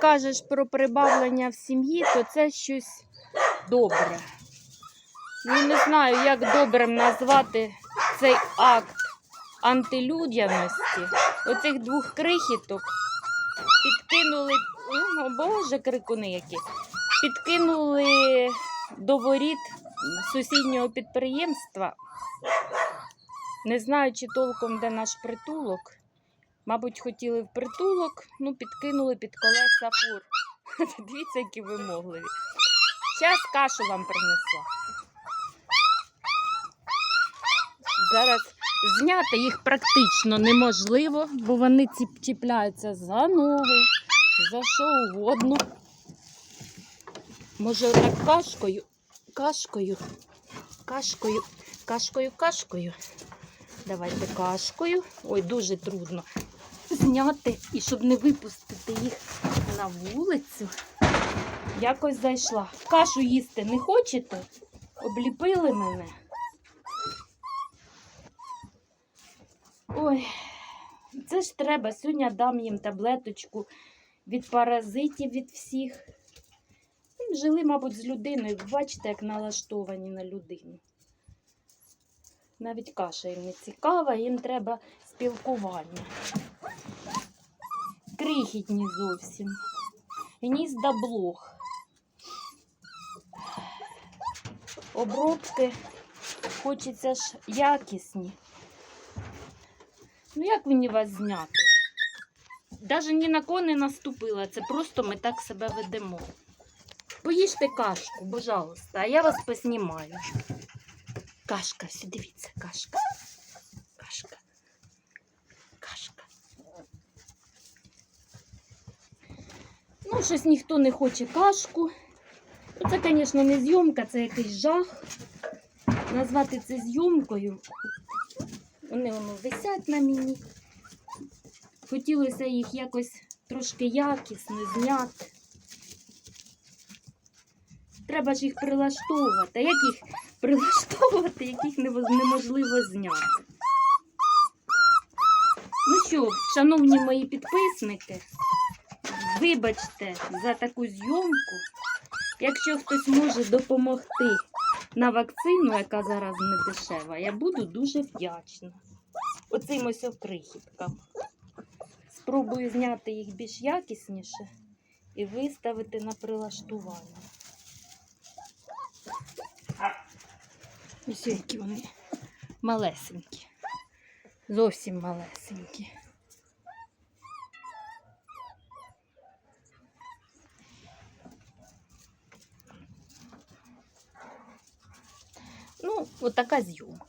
кажеш про прибавлення в сім'ї, то це щось добре. Ну, не знаю, як добрим назвати цей акт антилюдяності. Оцих двох крихіток підкинули, о Боже, крикуни які, підкинули до воріт сусіднього підприємства. Не знаючи толком, де наш притулок. Мабуть, хотіли в притулок, ну, підкинули під колеса фур. Дивіться, які вимогливі. Зараз кашу вам принесла. Зараз зняти їх практично неможливо, бо вони чіпляються за ноги, за що угодно. Може, отак кашкою, кашкою, кашкою, кашкою, кашкою. Давайте кашкою. Ой, дуже трудно зняти і щоб не випустити їх на вулицю. Якось зайшла. Кашу їсти не хочете? Обліпили мене. Ой, це ж треба. Сьогодні дам їм таблеточку від паразитів від всіх. Жили, мабуть, з людиною. Бачите, як налаштовані на людину. Навіть каша їм не цікава, їм треба спілкування. Крихітні зовсім. Гнізда блох. Обробки хочеться ж якісні. Ну як мені вас зняти? Даже ні на кого не наступила, це просто ми так себе ведемо. Поїжте кашку, пожалуйста, а я вас поснімаю. Кашка, все, дивіться, кашка. Кашка. Ну, щось ніхто не хоче кашку. Ну, Це, звісно, не зйомка, це якийсь жах. Назвати це зйомкою. Вони воно висять на мені. Хотілося їх якось трошки якісно зняти. Треба ж їх прилаштовувати. Як їх прилаштовувати, яких неможливо зняти? Ну що, шановні мої підписники, вибачте за таку зйомку. Якщо хтось може допомогти на вакцину, яка зараз не дешева, я буду дуже вдячна. Оцим ось крихіткам. Спробую зняти їх більш якісніше і виставити на прилаштування. Ось які вони малесенькі. Зовсім малесенькі. Ну, от така зйомка.